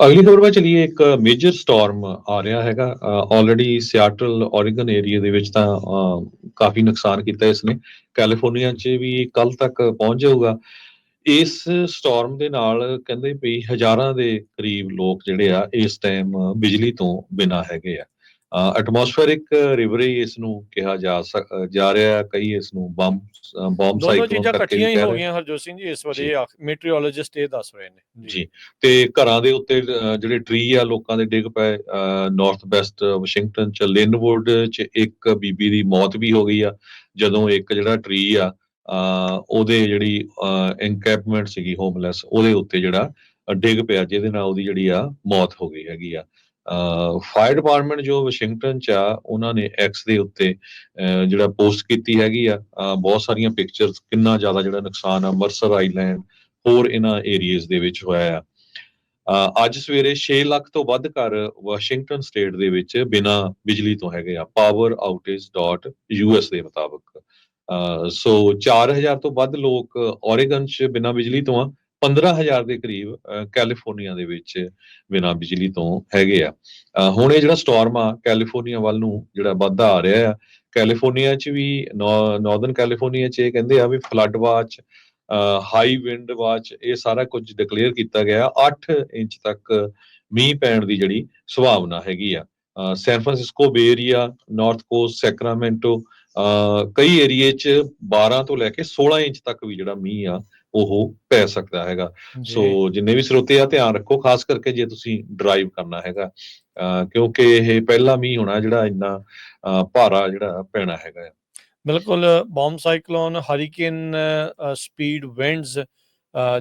ਅਗਲੀ ਖਬਰ ਵੱਲ ਚਲੀਏ, ਇੱਕ ਮੇਜਰ ਸਟਾਰਮ ਆ ਰਿਹਾ ਹੈਗਾ। ਆਲਰੇਡੀ ਸਿਆਟਲ ਓਰੀਗਨ ਏਰੀਆ ਦੇ ਵਿੱਚ ਤਾਂ ਕਾਫੀ ਨੁਕਸਾਨ ਕੀਤਾ ਇਸ ਨੇ ਕੈਲੀਫੋਰਨੀਆ 'ਚ ਵੀ ਕੱਲ ਤੱਕ ਪਹੁੰਚ ਜਾਊਗਾ। ਇਸ ਸਟਾਰਮ ਦੇ ਨਾਲ ਕਹਿੰਦੇ ਵੀ ਹਜ਼ਾਰਾਂ ਦੇ ਕਰੀਬ ਲੋਕ ਜਿਹੜੇ ਆ, ਇਸ ਟਾਈਮ ਬਿਜਲੀ ਤੋਂ ਬਿਨਾਂ ਹੈਗੇ ਆ। ਐਟਮੋਸਫੇਰਿਕ ਰਿਵਰ ਹੀ ਇਸ ਨੂੰ ਕਿਹਾ ਜਾ ਜਾ ਰਿਹਾ ਹੈ ਕਈ ਇਸ ਨੂੰ ਬੰਬ ਬੰਬ ਦੋਨੋਂ ਸਾਈਕਲੋਨ ਚੀਜ਼ਾਂ ਕਰਕੇ ਵੀ ਇਕੱਠੀਆਂ ਹੀ ਹੋ ਗਈਆਂ ਹਰਜੋਤ ਸਿੰਘ ਜੀ ਇਸ। ਵਾਰੀ ਮੈਟਰੀਓਲੋਜਿਸਟ ਇਹ ਦੱਸ ਰਹੇ ਨੇ। ਜੀ। ਤੇ ਘਰਾਂ ਦੇ ਉੱਤੇ ਜਿਹੜੇ ਟਰੀ ਆ ਲੋਕਾਂ ਦੇ ਡਿੱਗ ਪਏ ਨਾਰਥ ਵੈਸਟ ਵਾਸ਼ਿੰਗਟਨ ਚ ਲਿਨਵੁੱਡ ਚ ਇੱਕ ਬੀਬੀ ਦੀ ਮੌਤ ਵੀ ਹੋ ਗਈ ਆ। ਜਦੋਂ ਇੱਕ ਜਿਹੜਾ ਟਰੀ ਆ ਉਹਦੇ ਜਿਹੜੀ ਐਨਕੈਪਮੈਂਟ ਸੀਗੀ ਹੋਮਲੈਸ ਉਹਦੇ ਉੱਤੇ ਜਿਹੜਾ ਡਿੱਗ ਪਿਆ ਜਿਹਦੇ ਨਾਲ ਉਹਦੀ ਜਿਹੜੀ ਆ ਮੌਤ ਹੋ ਗਈ ਹੈਗੀ ਆ। ਫਾਇਰ ਡਿਪਾਰਟਮੈਂਟ ਜੋ ਵਾਸ਼ਿੰਗਟਨ ਚ ਆ, ਉਹਨਾਂ ਨੇ ਐਕਸ ਦੇ ਉੱਤੇ ਜਿਹੜਾ ਪੋਸਟ ਕੀਤੀ ਹੈਗੀ ਆ ਬਹੁਤ ਸਾਰੀਆਂ ਪਿਕਚਰਸ ਕਿੰਨਾ ਜ਼ਿਆਦਾ ਜਿਹੜਾ ਨੁਕਸਾਨ ਆ ਮਰਸਰ ਆਈਲੈਂਡ ਹੋਰ ਇਹਨਾਂ ਏਰੀਆਜ਼ ਦੇ ਵਿੱਚ ਹੋਇਆ ਆ। ਅੱਜ ਸਵੇਰੇ 6 ਲੱਖ ਤੋਂ ਵੱਧ ਘਰ ਵਾਸ਼ਿੰਗਟਨ ਸਟੇਟ ਦੇ ਵਿੱਚ ਬਿਨਾ ਬਿਜਲੀ ਤੋਂ ਹੈਗੇ ਆ। Poweroutages.us ਦੇ ਮੁਤਾਬਕ। ਅਹ ਸੋ 4000 ਤੋਂ ਵੱਧ ਲੋਕ ਓਰੇਗਨ 'ਚ ਬਿਨਾ ਬਿਜਲੀ ਤੋਂ ਆ। 15000 ਦੇ ਕਰੀਬ ਕੈਲੀਫੋਰਨੀਆ ਦੇ ਵਿੱਚ ਬਿਨਾ ਬਿਜਲੀ ਤੋਂ ਹੈਗੇ ਆ। ਹੁਣ ਇਹ ਜਿਹੜਾ ਸਟਾਰਮ ਆ, ਕੈਲੀਫੋਰਨੀਆ ਵੱਲ ਨੂੰ ਜਿਹੜਾ ਵਾਧਾ ਆ ਰਿਹਾ ਆ, ਕੈਲੀਫੋਰਨੀਆ 'ਚ ਵੀ ਨਾਰਥਰਨ ਕੈਲੀਫੋਰਨੀਆ 'ਚ ਇਹ ਕਹਿੰਦੇ ਆ ਵੀ flood watch high wind watch, ਇਹ ਸਾਰਾ ਕੁਝ ਡਿਕਲੇਅਰ ਕੀਤਾ ਗਿਆ 8 ਇੰਚ ਤੱਕ ਮੀਂਹ ਪੈਣ ਦੀ ਜਿਹੜੀ ਸੰਭਾਵਨਾ ਹੈਗੀ ਆ। San Francisco Bay Area North Coast Sacramento uh, ਕਈ ਏਰੀਏ 'ਚ 12 ਤੋਂ ਲੈ ਕੇ 16 ਇੰਚ ਤੱਕ ਵੀ ਜਿਹੜਾ ਮੀਂਹ ਆ ਉਹ ਪੈ ਸਕਦਾ ਹੈਗਾ। ਸੋ ਜਿੰਨੇ ਵੀ ਸਰੋਤੇ ਆ ਧਿਆਨ ਰੱਖੋ ਖਾਸ ਕਰਕੇ ਜੇ ਤੁਸੀਂ ਡਰਾਈਵ ਕਰਨਾ ਹੈਗਾ। ਕਿਉਂਕਿ ਇਹ ਪਹਿਲਾ ਮੀਂਹ ਹੋਣਾ ਜਿਹੜਾ ਇੰਨਾ ਭਾਰਾ ਜਿਹੜਾ ਪੈਣਾ ਹੈਗਾ। ਬਿਲਕੁਲ bomb cyclone hurricane speed winds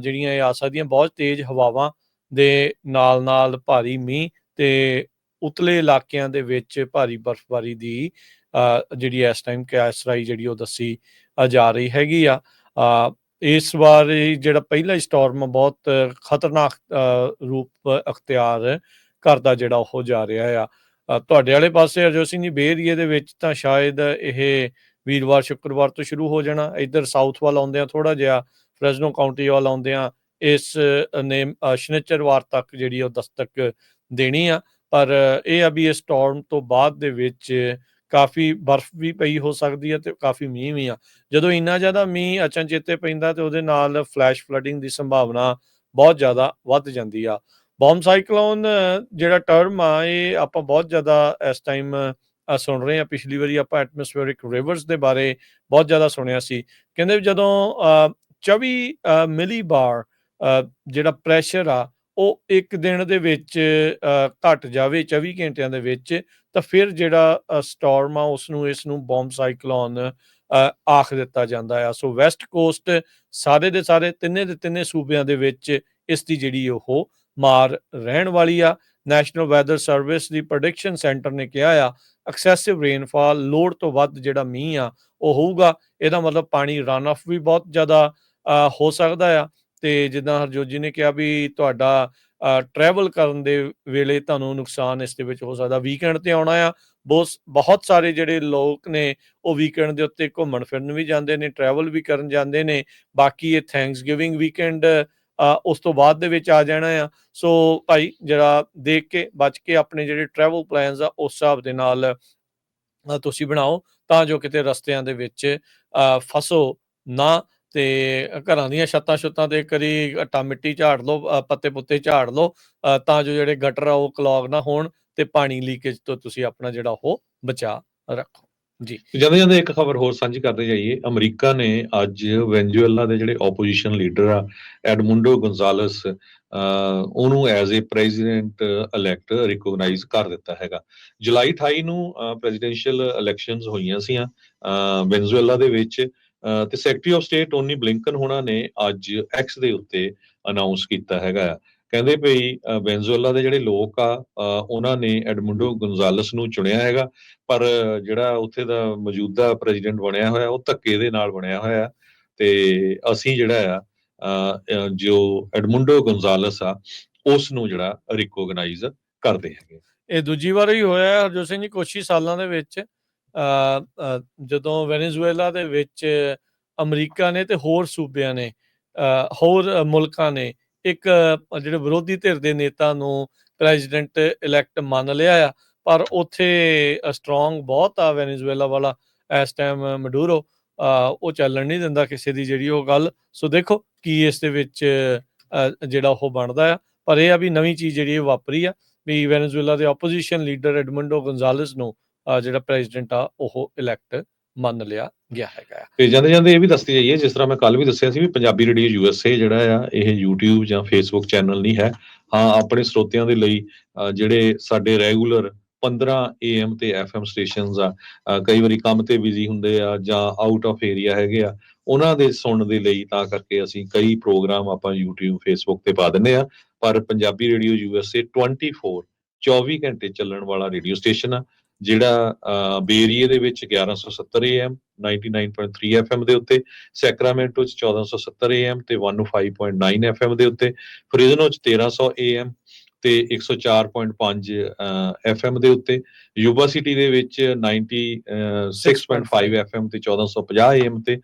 ਜਿਹੜੀਆਂ ਇਹ ਆ ਸਕਦੀਆਂ ਬਹੁਤ ਤੇਜ਼ ਹਵਾਵਾਂ ਦੇ ਨਾਲ ਨਾਲ ਭਾਰੀ ਮੀਂਹ ਤੇ ਉਤਲੇ ਇਲਾਕਿਆਂ ਦੇ ਵਿੱਚ ਭਾਰੀ ਬਰਫ਼ਬਾਰੀ ਦੀ ਜਿਹੜੀ ਇਸ ਟਾਈਮ ਕੈਸਰਾਈ ਜਿਹੜੀ ਉਹ ਦੱਸੀ ਜਾ ਰਹੀ ਹੈਗੀ ਆ। ਇਸ ਵਾਰ ਇਹ ਜਿਹੜਾ ਪਹਿਲਾ ਸਟਾਰਮ ਬਹੁਤ ਖਤਰਨਾਕ ਰੂਪ ਅਖਤਿਆਰ ਕਰਦਾ ਜਿਹੜਾ ਉਹ ਜਾ ਰਿਹਾ ਆ। ਤੁਹਾਡੇ ਵਾਲੇ ਪਾਸੇ ਹਰਜੋਤ ਸਿੰਘ ਜੀ ਬੇਰੀਏ ਦੇ ਵਿੱਚ ਤਾਂ ਸ਼ਾਇਦ ਇਹ ਵੀਰਵਾਰ ਸ਼ੁੱਕਰਵਾਰ ਤੋਂ ਸ਼ੁਰੂ ਹੋ ਜਾਣਾ। ਇੱਧਰ ਸਾਊਥ ਵੱਲ ਆਉਂਦੇ ਆ ਥੋੜਾ ਜਿਹਾ ਫ੍ਰੈਜ਼ਨੋ ਕਾਉਂਟੀ ਵੱਲ ਆਉਂਦੇ ਆ ਇਸ ਨੇ ਅ, ਸ਼ਨੀਚਰਵਾਰ ਤੱਕ ਜਿਹੜੀ ਉਹ ਦਸਤਕ ਦੇਣੀ ਆ। ਪਰ ਇਹ ਆ ਵੀ ਇਸ ਸਟਾਰਮ ਤੋਂ ਬਾਅਦ ਦੇ ਵਿੱਚ ਕਾਫੀ ਬਰਫ਼ ਵੀ ਪਈ ਹੋ ਸਕਦੀ ਹੈ ਤੇ ਕਾਫੀ ਮੀਂਹ ਵੀ ਆ। ਜਦੋਂ ਇੰਨਾ ਜ਼ਿਆਦਾ ਮੀਂਹ ਅਚਨਚੇਤੇ ਪੈਂਦਾ ਤੇ ਉਹਦੇ ਨਾਲ ਫਲੈਸ਼ ਫਲੱਡਿੰਗ ਦੀ ਸੰਭਾਵਨਾ ਬਹੁਤ ਜ਼ਿਆਦਾ ਵੱਧ ਜਾਂਦੀ ਆ। ਬੰਬ ਸਾਈਕਲੋਨ ਜਿਹੜਾ ਟਰਮ ਆ ਇਹ ਆਪਾਂ ਬਹੁਤ ਜ਼ਿਆਦਾ ਇਸ ਟਾਈਮ ਸੁਣ ਰਹੇ ਆ। ਪਿਛਲੀ ਵਾਰੀ ਆਪਾਂ ਐਟਮੋਸਫੇਰਿਕ ਰਿਵਰਸ ਦੇ ਬਾਰੇ ਬਹੁਤ ਜ਼ਿਆਦਾ ਸੁਣਿਆ ਸੀ। ਕਹਿੰਦੇ ਵੀ ਜਦੋਂ ਅ, 24 ਮਿਲੀ ਬਾਰ ਜਿਹੜਾ ਪ੍ਰੈਸ਼ਰ ਆ ਉਹ ਇੱਕ ਦਿਨ ਦੇ ਵਿੱਚ ਅ, ਘਟ ਜਾਵੇ 24 ਘੰਟਿਆਂ ਦੇ ਵਿੱਚ ਤਾਂ ਫਿਰ ਜਿਹੜਾ ਸਟਾਰਮ ਆ ਉਸ ਨੂੰ ਇਸ ਨੂੰ ਬੰਬ ਸਾਈਕਲੋਨ ਆਖ ਦਿੱਤਾ ਜਾਂਦਾ ਆ। ਸੋ ਵੈਸਟ ਕੋਸਟ ਸਾਰੇ ਦੇ ਸਾਰੇ ਤਿੰਨੇ ਦੇ ਤਿੰਨੇ ਸੂਬਿਆਂ ਦੇ ਵਿੱਚ ਇਸ ਦੀ ਜਿਹੜੀ ਉਹ ਮਾਰ ਰਹਿਣ ਵਾਲੀ ਆ। ਨੈਸ਼ਨਲ ਵੈਦਰ ਸਰਵਿਸ ਦੀ ਪ੍ਰੈਡਿਕਸ਼ਨ ਸੈਂਟਰ ਨੇ ਕਿਹਾ ਆ ਐਕਸੈਸਿਵ ਰੇਨਫਾਲ ਲੋੜ ਤੋਂ ਵੱਧ ਜਿਹੜਾ ਮੀਂਹ ਆ ਉਹ ਹੋਊਗਾ। ਇਹਦਾ ਮਤਲਬ ਪਾਣੀ ਰਨ ਆਫ ਵੀ ਬਹੁਤ ਜ਼ਿਆਦਾ ਹੋ ਸਕਦਾ ਆ। ਤੇ ਜਿੱਦਾਂ ਹਰਜੋਤ ਜੀ ਨੇ ਕਿਹਾ ਵੀ ਤੁਹਾਡਾ ਟਰੈਵਲ ਕਰਨ ਦੇ ਵੇਲੇ ਤੁਹਾਨੂੰ ਨੁਕਸਾਨ ਇਸ ਦੇ ਵਿੱਚ ਹੋ ਸਕਦਾ। ਵੀਕਐਂਡ ਤੇ ਆਉਣਾ ਆ ਬਹੁਤ ਬਹੁਤ ਸਾਰੇ ਜਿਹੜੇ ਲੋਕ ਨੇ, ਉਹ ਵੀਕਐਂਡ ਦੇ ਉੱਤੇ ਘੁੰਮਣ ਫਿਰਨ ਵੀ ਜਾਂਦੇ ਨੇ ਟਰੈਵਲ ਵੀ ਕਰਨ ਜਾਂਦੇ ਨੇ। ਬਾਕੀ ਇਹ ਥੈਂਕਸਗਿਵਿੰਗ ਵੀਕਐਂਡ ਉਸ ਤੋਂ ਬਾਅਦ ਦੇ ਵਿੱਚ ਆ ਜਾਣਾ ਆ। ਸੋ ਭਾਈ, ਜਿਹੜਾ ਦੇਖ ਕੇ, ਬਚ ਕੇ ਆਪਣੇ ਜਿਹੜੇ ਟਰੈਵਲ ਪਲਾਨਸ ਆ, ਉਸ ਹਿਸਾਬ ਦੇ ਨਾਲ ਤੁਸੀਂ ਬਣਾਓ, ਤਾਂ ਜੋ ਕਿਤੇ ਰਸਤਿਆਂ ਦੇ ਵਿੱਚ ਫਸੋ ਨਾ। ਤੇ ਘਰਾਂ ਦੀਆਂ ਛੱਤਾਂ ਛੁੱਤਾਂ ਤੇ ਕਰੀ ਆਟਾ ਮਿੱਟੀ ਝਾੜ ਲਓ ਪੱਤੇ ਪੁੱਤੇ ਝਾੜ ਲਓ ਤਾਂ ਜੋ ਜਿਹੜੇ ਗਟਰ ਆ ਉਹ ਕਲੌਗ ਨਾ ਹੋਣ ਤੇ ਪਾਣੀ ਲੀਕੇਜ ਤੋਂ ਤੁਸੀਂ ਆਪਣਾ ਜਿਹੜਾ ਉਹ ਬਚਾ ਰੱਖੋ। ਜਾਂਦੇ ਜਾਂਦੇ ਇੱਕ ਖਬਰ ਹੋਰ ਸਾਂਝੀ ਕਰਦੇ ਜਾਈਏ। ਅਮਰੀਕਾ ਨੇ ਅੱਜ ਵੈਨਜ਼ੂਏਲਾ ਦੇ ਜਿਹੜੇ ਆਪੋਜੀਸ਼ਨ ਲੀਡਰ ਆ ਐਡਮੁੰਡੋ ਗੋਂਜ਼ਾਲਸ ਅਹ, ਉਹਨੂੰ as a president elect recognise ਕਰ ਦਿੱਤਾ ਹੈਗਾ। ਜੁਲਾਈ 28 ਨੂੰ ਪ੍ਰੈਜ਼ੀਡੈਂਸ਼ੀਅਲ ਇਲੈਕਸ਼ਨਸ ਹੋਈਆਂ ਸੀਆਂ ਵੈਨਜ਼ੂਏਲਾ ਦੇ ਵਿੱਚ। ਤੇ secretary of state Tony Blinken ਹੋਣਾ ਨੇ ਅੱਜ ਐਕਸ ਦੇ ਉੱਤੇ ਅਨਾਉਂਸ ਕੀਤਾ ਹੈਗਾ ਕਹਿੰਦੇ ਭਈ ਵੈਨਜ਼ੂਏਲਾ ਦੇ ਜਿਹੜੇ ਲੋਕ ਆ ਉਹਨਾਂ ਨੇ ਐਡਮੁੰਡੋ ਗੋਂਜ਼ਾਲਸ ਨੂੰ ਚੁਣਿਆ ਹੈਗਾ, ਪਰ ਜਿਹੜਾ ਉੱਥੇ ਦਾ ਮੌਜੂਦਾ ਪ੍ਰੈਜ਼ੀਡੈਂਟ ਬਣਿਆ ਹੋਇਆ, ਉਹ ਧੱਕੇ ਦੇ ਨਾਲ ਬਣਿਆ ਹੋਇਆ। ਤੇ ਅਸੀਂ ਜਿਹੜਾ ਆ ਜੋ ਐਡਮੁੰਡੋ ਗੋਂਜ਼ਾਲਸ ਆ ਉਸ ਨੂੰ ਜਿਹੜਾ ਰਿਕੋਗਨਾਈਜ਼ ਕਰਦੇ ਹੈਗੇ। ਇਹ ਦੂਜੀ ਵਾਰ ਹੀ ਹੋਇਆ ਹਰਜੋਤ ਸਿੰਘ ਜੀ, ਕੁਛ ਹੀ ਸਾਲਾਂ ਦੇ ਵਿੱਚ। ਜਦੋਂ ਵੈਨੇਜ਼ੁਏਲਾ ਦੇ ਵਿੱਚ ਅਮਰੀਕਾ ਨੇ ਤੇ ਹੋਰ ਸੂਬਿਆਂ ਨੇ ਹੋਰ ਮੁਲਕਾਂ ਨੇ ਇੱਕ ਜਿਹੜੇ ਵਿਰੋਧੀ ਧਿਰ ਦੇ ਨੇਤਾ ਨੂੰ ਪ੍ਰੈਜ਼ੀਡੈਂਟ ਇਲੈਕਟ ਮੰਨ ਲਿਆ ਆ, ਪਰ ਉੱਥੇ ਸਟਰੋਂਗ ਬਹੁਤ ਆ ਵੈਨੇਜ਼ੁਏਲਾ ਵਾਲਾ ਇਸ ਟਾਈਮ ਮਡੂਰੋ ਉਹ ਚੱਲਣ ਨਹੀਂ ਦਿੰਦਾ ਕਿਸੇ ਦੀ ਜਿਹੜੀ ਉਹ ਗੱਲ। ਸੋ ਦੇਖੋ ਕੀ ਇਸ ਦੇ ਵਿੱਚ ਜਿਹੜਾ ਉਹ ਬਣਦਾ ਆ। ਪਰ ਇਹ ਆ ਵੀ ਨਵੀਂ ਚੀਜ਼ ਜਿਹੜੀ ਵਾਪਰੀ ਆ, ਵੀ ਵੈਨੇਜ਼ੁਏਲਾ ਦੇ ਆਪੋਜੀਸ਼ਨ ਲੀਡਰ ਐਡਮੰਡੋ ਗੋਂਜ਼ਾਲੇਸ ਨੂੰ ਜਿਹੜਾ ਪ੍ਰੈਜ਼ੀਡੈਂਟ ਆ, ਉਹ ਇਲੈਕਟ ਮੰਨ ਲਿਆ ਗਿਆ ਹੈਗਾ ਤੇ ਜਾਂਦੇ ਜਾਂਦੇ ਇਹ ਵੀ ਦੱਸਦੀ ਜਾਈਏ, ਜਿਸ ਤਰ੍ਹਾਂ ਮੈਂ ਕੱਲ ਵੀ ਦੱਸਿਆ ਸੀ ਵੀ ਪੰਜਾਬੀ ਰੇਡੀਓ ਯੂਐਸਏ ਜਿਹੜਾ ਆ, ਇਹ YouTube ਜਾਂ Facebook ਚੈਨਲ ਨਹੀਂ ਹੈ। ਹਾਂ, ਆਪਣੇ ਸਰੋਤਿਆਂ ਦੇ ਲਈ ਜਿਹੜੇ ਸਾਡੇ ਰੈਗੂਲਰ 15 AM ਤੇ FM ਸਟੇਸ਼ਨਸ ਆ ਕਈ ਵਾਰੀ ਕੰਮ ਤੇ ਬਿਜ਼ੀ ਹੁੰਦੇ ਆ ਜਾਂ ਆਊਟ ਆਫ ਏਰੀਆ ਹੈਗੇ ਆ, ਉਹਨਾਂ ਦੇ ਸੁਣਨ ਦੇ ਲਈ ਤਾਂ ਕਰਕੇ ਅਸੀਂ ਕਈ ਪ੍ਰੋਗਰਾਮ ਆਪਾਂ YouTube, Facebook ਤੇ ਪਾ ਦਿੰਦੇ ਆ। ਪਰ ਪੰਜਾਬੀ ਰੇਡੀਓ ਯੂਐਸਏ 24 24 ਘੰਟੇ ਚੱਲਣ ਵਾਲਾ ਰੇਡੀਓ ਸਟੇਸ਼ਨ ਆ। ਜਿਹੜਾ ਬੇਰੀਏ ਦੇ ਵਿੱਚ 1170 AM 99.3 FM ਦੇ ਉੱਤੇ ਸੈਕਰਾਮੈਂਟੋ ਚ 1470 AM ਤੇ 105.9 FM ਦੇ ਉੱਤੇ ਫ੍ਰਿਜ਼ਨੋ ਚ 1300 AM ਤੇ 104.5 FM ਦੇ ਉੱਤੇ ਯੂਬਾ ਸਿਟੀ ਦੇ ਵਿੱਚ 96.5 FM ਤੇ 1450 AM ਤੇ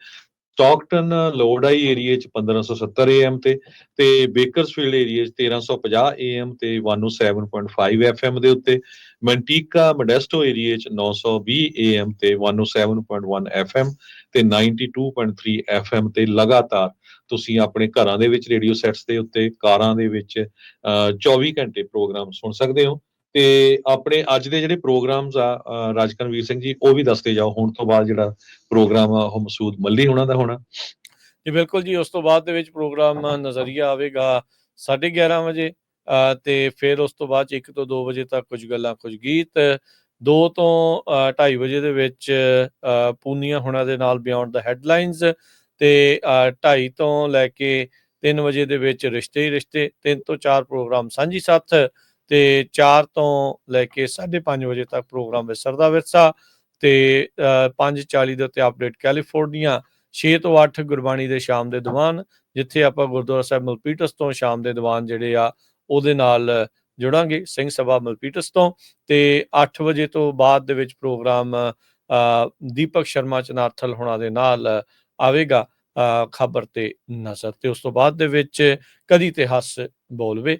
ਸਟਾਕਟਨ ਲੋਡਾਈ ਏਰੀਆ ਚ 1570 AM ਤੇ ਤੇ ਬੇਕਰਸਫੀਲਡ ਏਰੀਆ ਚ 1350 AM ਤੇ 107.5 FM ਦੇ ਉੱਤੇ ਮੈਂਟੀਕਾ ਮੋਡੈਸਟੋ ਏਰੀਆ ਚ 920 AM ਤੇ 107.1 FM ਤੇ 92.3 FM ਤੇ ਲਗਾਤਾਰ ਤੁਸੀਂ ਆਪਣੇ ਘਰਾਂ ਦੇ ਵਿੱਚ ਰੇਡੀਓ ਸੈਟਸ ਦੇ ਉੱਤੇ ਕਾਰਾਂ ਦੇ ਵਿੱਚ ਅਹ, 24 ਘੰਟੇ ਪ੍ਰੋਗਰਾਮ ਸੁਣ ਸਕਦੇ ਹੋ। ਤੇ ਆਪਣੇ ਅੱਜ ਦੇ ਜਿਹੜੇ ਪ੍ਰੋਗਰਾਮਸ ਆ ਰਾਜਕਨਵੀਰ ਸਿੰਘ ਜੀ ਉਹ ਵੀ ਦੱਸਦੇ ਜਾਓ ਹੁਣ ਤੋਂ ਬਾਅਦ ਜਿਹੜਾ ਪ੍ਰੋਗਰਾਮ ਆ ਉਹ ਮਸੂਦ ਮੱਲੀ ਹੋਣਾ ਦਾ ਹੋਣਾ। ਜੀ ਬਿਲਕੁਲ ਜੀ ਉਸ ਤੋਂ ਬਾਅਦ ਦੇ ਵਿੱਚ ਪ੍ਰੋਗਰਾਮ ਨਜ਼ਰੀਆ ਆਵੇਗਾ 11:30 ਵਜੇ ਤੇ ਫਿਰ ਉਸ ਤੋਂ ਬਾਅਦ 1 ਤੋਂ 2 ਵਜੇ ਤੱਕ ਕੁਝ ਗੱਲਾਂ ਕੁਝ ਗੀਤ 2 ਤੋਂ 2:30 ਵਜੇ ਦੇ ਵਿੱਚ ਪੂਨੀਆ ਹੁਣਾਂ ਦੇ ਨਾਲ ਬਿਯੋਂਡ ਦਾ ਹੈਡਲਾਈਨਸ ਤੇ 2:30 ਤੋਂ ਲੈ ਕੇ 3 ਵਜੇ ਦੇ ਵਿੱਚ ਰਿਸ਼ਤੇ ਹੀ ਰਿਸ਼ਤੇ 3 ਤੋਂ 4 ਪ੍ਰੋਗਰਾਮ ਸਾਂਝੀ ਸਾਥ ਤੇ 4 ਤੋਂ ਲੈ ਕੇ 5:30 ਵਜੇ ਤੱਕ ਪ੍ਰੋਗਰਾਮ ਵਿਸਰਦਾ ਵਿਰਸਾ ਤੇ ਅ, 5:40 ਦੇ ਉੱਤੇ ਅਪਡੇਟ ਕੈਲੀਫੋਰਨੀਆ 6 ਤੋਂ 8 ਗੁਰਬਾਣੀ ਦੇ ਸ਼ਾਮ ਦੇ ਦੀਵਾਨ ਜਿੱਥੇ ਆਪਾਂ ਗੁਰਦੁਆਰਾ ਸਾਹਿਬ ਮਲਪੀਟਸ ਤੋਂ ਸ਼ਾਮ ਦੇ ਦੀਵਾਨ ਜਿਹੜੇ ਆ ਉਹਦੇ ਨਾਲ ਜੁੜਾਂਗੇ ਸਿੰਘ ਸਭਾ ਮਲਪੀਟਸ ਤੋਂ ਤੇ 8 ਵਜੇ ਤੋਂ ਬਾਅਦ ਦੇ ਵਿੱਚ ਪ੍ਰੋਗਰਾਮ ਅ, ਦੀਪਕ ਸ਼ਰਮਾ ਚਨਾਰਥਲ ਹੋਣਾ ਦੇ ਨਾਲ ਆਵੇਗਾ। ਖਬਰ ਤੇ ਨਜ਼ਰ ਤੇ ਉਸ ਤੋਂ ਬਾਅਦ ਦੇ ਵਿੱਚ ਕਦੀ ਤੇ ਹੱਸ ਬੋਲਵੇ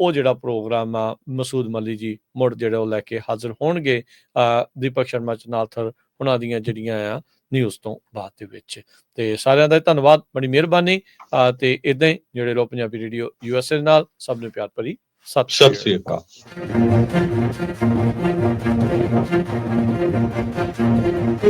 ਉਹ ਜਿਹੜਾ ਪ੍ਰੋਗਰਾਮ ਆ ਮਸੂਦ ਮੱਲੀ ਜੀ ਮੁੜ ਜਿਹੜਾ ਉਹ ਲੈ ਕੇ ਹਾਜ਼ਰ ਹੋਣਗੇ ਦੀਪਕ ਸ਼ਰਮਾ ਚਨਾਰਥਲ ਉਹਨਾਂ ਦੀਆਂ ਜਿਹੜੀਆਂ ਆ ਨਿਊਜ਼ ਤੋਂ ਬਾਅਦ ਦੇ ਵਿੱਚ। ਤੇ ਸਾਰਿਆਂ ਦਾ ਧੰਨਵਾਦ ਬੜੀ ਮਿਹਰਬਾਨੀ ਅ, ਤੇ ਇਦਾਂ ਹੀ ਜਿਹੜੇ ਲੋ ਪੰਜਾਬੀ ਰੇਡੀਓ ਯੂਐਸਏ ਨਾਲ। ਸਭ ਨੂੰ ਪਿਆਰ ਭਰੀ ਸਤਿ ਸਤਿ ਸ਼੍ਰੀ ਅਕਾਲ।